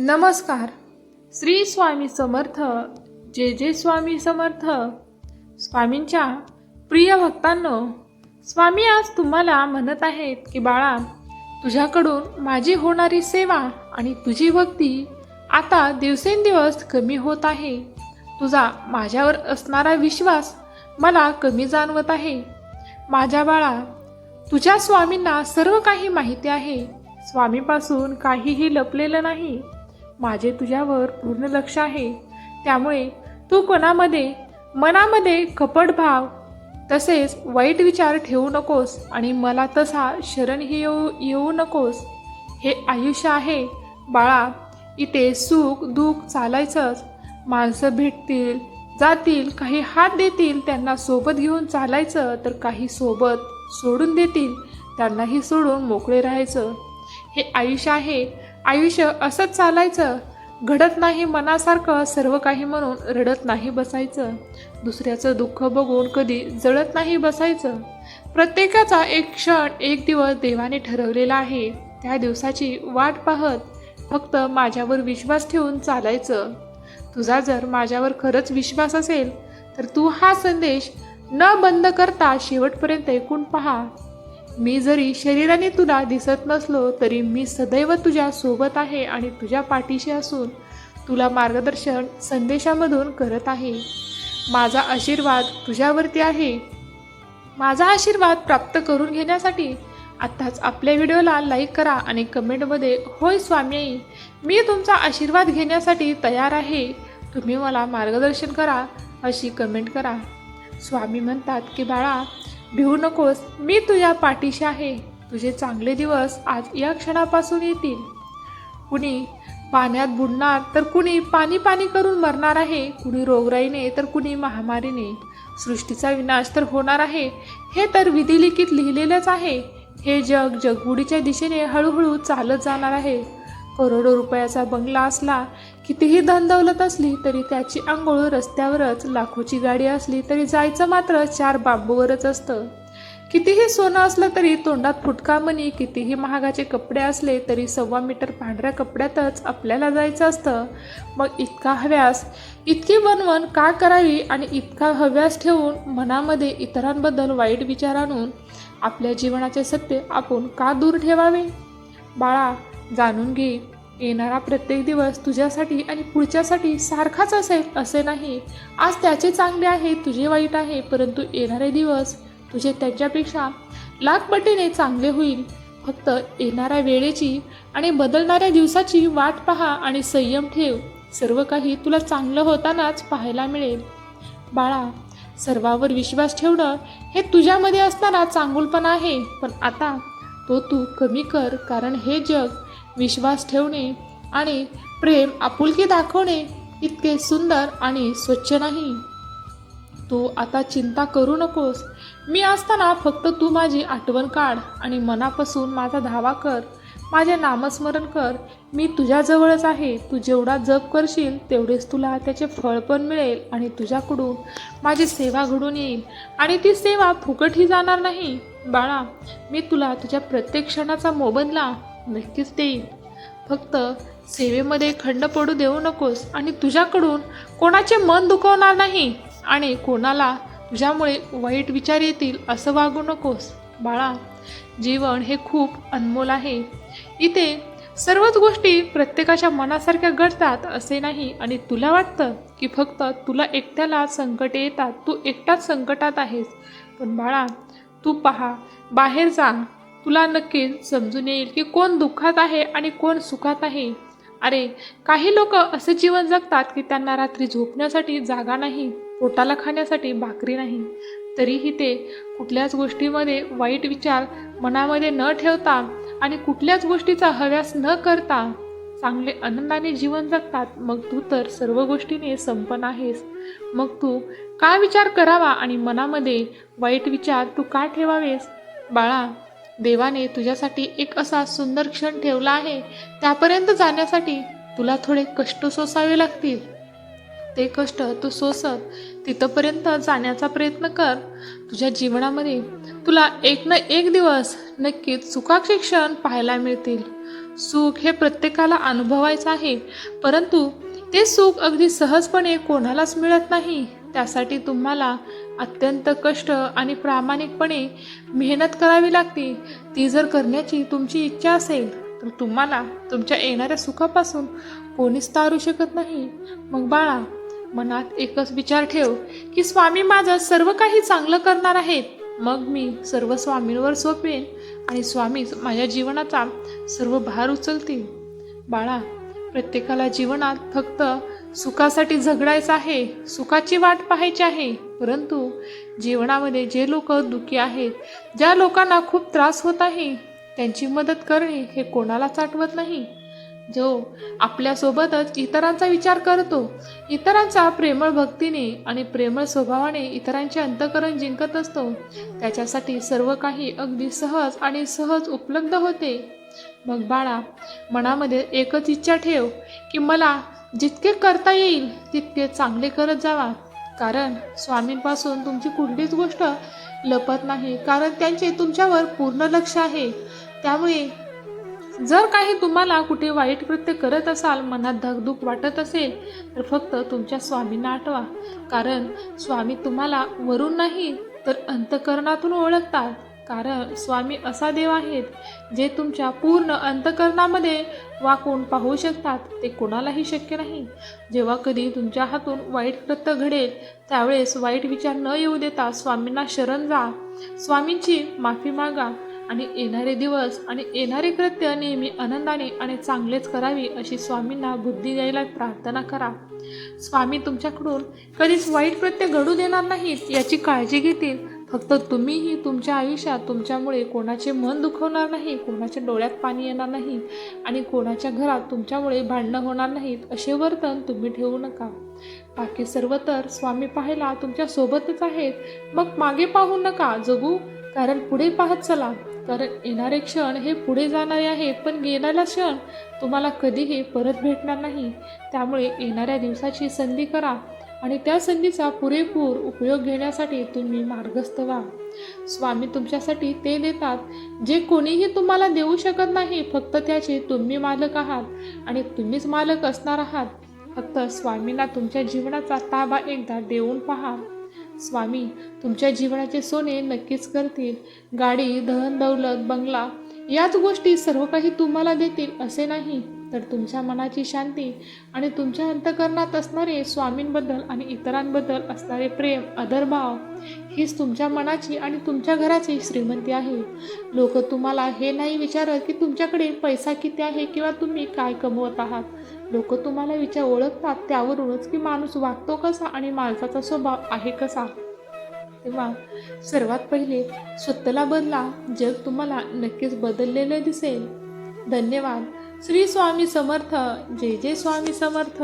नमस्कार. श्री स्वामी समर्थ जे जे स्वामी समर्थ. स्वामींच्या प्रिय भक्तांनो स्वामी आज तुम्हाला म्हणत आहेत की बाळा तुझ्याकडून माझी होणारी सेवा आणि तुझी भक्ती आता दिवसेंदिवस कमी होत आहे. तुझा माझ्यावर असणारा विश्वास मला कमी जाणवत आहे. माझ्या बाळा तुझ्या स्वामींना सर्व काही माहिती आहे. स्वामीपासून काहीही लपलेलं नाही. माझे तुझ्यावर पूर्ण लक्ष आहे. त्यामुळे तू कोणामध्ये मनामध्ये कपट भाव तसेच वाईट विचार ठेवू नकोस आणि मला तसा शरणही येऊ येऊ नकोस. हे आयुष्य आहे. बाळा इथे सुख दुःख चालायचंच. माणसं भेटतील जातील काही हात देतील त्यांना सोबत घेऊन चालायचं तर काही सोबत सोडून देतील त्यांनाही सोडून मोकळे राहायचं. हे आयुष्य आहे. आयुष्य असंच चालायचं. घडत नाही मनासारखं सर्व काही म्हणून रडत नाही बसायचं. दुसऱ्याचं दुःख बघून कधी जळत नाही बसायचं. प्रत्येकाचा एक क्षण एक दिवस देवाने ठरवलेला आहे. त्या दिवसाची वाट पाहत फक्त माझ्यावर विश्वास ठेवून चालायचं. तुझा जर माझ्यावर खरंच विश्वास असेल तर तू हा संदेश न बंद करता शेवटपर्यंत ऐकून पहा. मी जरी शरीराने तुला दिसत नसलो तरी मी सदैव तुझ्या सोबत आहे आणि तुझ्या पाठीशी असून तुला मार्गदर्शन संदेशामधून करत आहे. माझा आशीर्वाद तुझ्यावरती आहे. माझा आशीर्वाद प्राप्त करून घेण्यासाठी आत्ताच आपल्या व्हिडिओला लाईक करा आणि कमेंटमध्ये होय स्वामी मी तुमचा आशीर्वाद घेण्यासाठी तयार आहे. तुम्ही मला मार्गदर्शन करा अशी कमेंट करा. स्वामी म्हणतात की बाळा भिवू नकोस मी तुझ्या पाठीशी आहे. तुझे चांगले दिवस आज या क्षणापासून येतील. कुणी पाण्यात बुडणार तर कुणी पाणी पाणी करून मरणार आहे. कुणी रोगराईने तर कुणी महामारीने. सृष्टीचा विनाश तर होणार आहे. हे तर विधिलिखित लिहिलेलंच आहे. हे जग जगबुडीच्या दिशेने हळूहळू चालत जाणार आहे. करोडो रुपयाचा बंगला असला कितीही धनदौलत असली तरी त्याची आंघोळ रस्त्यावरच लाखोची गाडी असली तरी जायचं मात्र चार बांबूवरच असतं. कितीही सोनं असलं तरी तोंडात फुटका मनी कितीही महागाचे कपडे असले तरी सव्वा मीटर पांढऱ्या कपड्यातच आपल्याला जायचं असतं. मग इतका हव्यास इतकी वनवन का करावी आणि इतका हव्यास ठेवून मनामध्ये इतरांबद्दल वाईट विचार आणून आपल्या जीवनाचे सत्य आपण का दूर ठेवावे? बाळा जाणून घे. येणारा प्रत्येक दिवस तुझ्यासाठी आणि पुढच्यासाठी सारखाच असेल असे नाही. आज त्याचे चांगले आहे तुझे वाईट आहे परंतु येणारे दिवस तुझे त्यांच्यापेक्षा लाख पटीने चांगले होईल. फक्त येणाऱ्या वेळेची आणि बदलणाऱ्या दिवसाची वाट पहा आणि संयम ठेव. सर्व काही तुला चांगलं होतानाच पाहायला मिळेल. बाळा सर्वावर विश्वास ठेवणं हे तुझ्यामध्ये असणारा चांगुलपणा आहे. पण आता तो तू कमी कर कारण हे जग विश्वास ठेवणे आणि प्रेम आपुलकी दाखवणे इतके सुंदर आणि स्वच्छ नाही. तू आता चिंता करू नकोस. मी असताना फक्त तू माझी आठवण काढ आणि मनापासून माझा धावा कर. माझे नामस्मरण कर. मी तुझ्याजवळच आहे. तू जेवढा जप करशील तेवढेच तुला त्याचे फळ पण मिळेल आणि तुझ्याकडून माझी सेवा घडून येईल. आणि ती सेवा फुकटही जाणार नाही. बाळा मी तुला तुझ्या प्रत्येक क्षणाचा मोबदला नक्कीच देईन. फक्त सेवेमध्ये खंड पडू देऊ नकोस आणि तुझ्याकडून कोणाचे मन दुखवणार नाही आणि कोणाला तुझ्यामुळे वाईट विचार येतील असं वागू नकोस. बाळा जीवन हे खूप अनमोल आहे. इथे सर्वच गोष्टी प्रत्येकाच्या मनासारख्या घडतात असे नाही आणि तुला वाटतं की फक्त तुला एकट्याला संकटे येतात. तू एकटाच संकटात आहेस. पण बाळा तू पहा बाहेर जा. तुला नक्कीच समजून येईल की कोण दुःखात आहे आणि कोण सुखात आहे. अरे काही लोक असे जीवन जगतात की त्यांना रात्री झोपण्यासाठी जागा नाही पोटाला खाण्यासाठी भाकरी नाही. तरीही ते कुठल्याच गोष्टीमध्ये वाईट विचार मनामध्ये न ठेवता आणि कुठल्याच गोष्टीचा हव्यास न करता चांगले आनंदाने जीवन जगतात. मग तू तर सर्व गोष्टीने संपन्न आहेस. मग तू का विचार करावा आणि मनामध्ये वाईट विचार तू का ठेवावेस? बाळा देवाने तुझ्यासाठी एक असा सुंदर क्षण ठेवला आहे त्यापर्यंत जाण्यासाठी तुला थोडे कष्ट सोसावे लागतील. ते कष्ट तू सोसत तिथंपर्यंत जाण्याचा प्रयत्न कर. तुझ्या जीवनामध्ये तुला एक ना एक दिवस नक्कीच सुखाचे क्षण पाहायला मिळतील. सुख हे प्रत्येकाला अनुभवायचं आहे परंतु ते सुख अगदी सहजपणे कोणालाच मिळत नाही. त्यासाठी तुम्हाला अत्यंत कष्ट आणि प्रामाणिकपणे मेहनत करावी लागते. ती जर करण्याची तुमची इच्छा असेल तर तुम्हाला तुमच्या येणाऱ्या सुखापासून कोणीच तारू शकत नाही. मग बाळा मनात एकच विचार ठेव की स्वामी माझं सर्व काही चांगलं करणार आहेत. मग मी सर्व स्वामींवर सोपेन आणि स्वामीच माझ्या जीवनाचा सर्व भार उचलतील. बाळा प्रत्येकाला जीवनात फक्त सुखासाठी झगडायचं आहे सुखाची वाट पाहायची आहे. परंतु जीवनामध्ये जे लोक दुःखी आहेत ज्या लोकांना खूप त्रास होत आहे त्यांची मदत करणे हे कोणालाच आठवत नाही? जो आपल्यासोबतच इतरांचा विचार करतो इतरांचा प्रेमळ भक्तीने आणि प्रेमळ स्वभावाने इतरांचे अंतकरण जिंकत असतो त्याच्यासाठी सर्व काही अगदी सहज आणि सहज उपलब्ध होते. मग बाळा मनामध्ये एकच इच्छा ठेव की मला जितके करता येईल तितके चांगले करत जावा. कारण स्वामींपासून तुमची कुठलीच गोष्ट लपत नाही. कारण त्यांचे तुमच्यावर पूर्ण लक्ष आहे. त्यामुळे जर काही तुम्हाला कुठे वाईट कृत्य करत असाल मनात धगधूक वाटत असेल तर फक्त तुमच्या स्वामींना आठवा. कारण स्वामी तुम्हाला वरून नाही तर अंतकरणातून ओळखतात. कारण स्वामी असा देव आहेत जे तुमच्या पूर्ण अंतकरणामध्ये वाकून पाहू शकतात ते कोणालाही शक्य नाही. जेव्हा कधी तुमच्या हातून वाईट कृत्य घडेल त्यावेळेस वाईट विचार न येऊ देता स्वामींना शरण जा. स्वामींची माफी मागा आणि येणारे दिवस आणि येणारे कृत्य नेहमी आनंदाने आणि चांगलेच करावी अशी स्वामींना बुद्धी द्यायला प्रार्थना करा. स्वामी तुमच्याकडून कधीच वाईट कृत्य घडू देणार नाहीत याची काळजी घेतील फक्त तुम्हीही तुमच्या आयुष्यात तुमच्यामुळे कोणाचे मन दुखवणार नाही कोणाच्या डोळ्यात पाणी येणार नाही आणि कोणाच्या घरात तुमच्यामुळे भांडणं होणार नाहीत असे वर्तन तुम्ही ठेवू नका. बाकी सर्व तर स्वामी पाहायला तुमच्या सोबतच आहेत. मग मागे पाहू नका जगू. कारण पुढे पाहत चला. कारण येणारे क्षण हे पुढे जाणारे आहेत पण गेलेला क्षण तुम्हाला कधीही परत भेटणार नाही. त्यामुळे येणाऱ्या दिवसाची संधी करा. आणि त्या संधीचा पुरेपूर उपयोग घेण्यासाठी तुम्ही मार्गस्थ व्हा. स्वामी तुमच्यासाठी ते देतात जे कोणीही तुम्हाला देऊ शकत नाही फक्त त्याचे तुम्ही मालक आहात आणि तुम्हीच मालक असणार आहात. फक्त स्वामींना तुमच्या जीवनाचा ताबा एकदा देऊन पहा. स्वामी तुमच्या जीवनाचे सोने नक्कीच करतील. गाडी धन दौलत बंगला याच गोष्टी सर्व काही तुम्हाला देतील असे नाही तर तुमच्या मनाची शांती आणि तुमच्या अंतकरणात असणारे स्वामींबद्दल आणि इतरांबद्दल असणारे प्रेम आदरभाव हीच तुमच्या मनाची आणि तुमच्या घराची श्रीमंती आहे. लोक तुम्हाला हे नाही विचारत की तुमच्याकडे पैसा किती आहे किंवा तुम्ही काय कमवत आहात. लोक तुम्हाला विचार ओळखतात त्यावरूनच की माणूस वागतो कसा आणि माणसाचा स्वभाव आहे कसा. तेव्हा सर्वात पहिले स्वतःला बदला. जग तुम्हाला नक्कीच बदललेलं दिसेल. धन्यवाद. श्री स्वामी समर्थ. जय जय स्वामी समर्थ.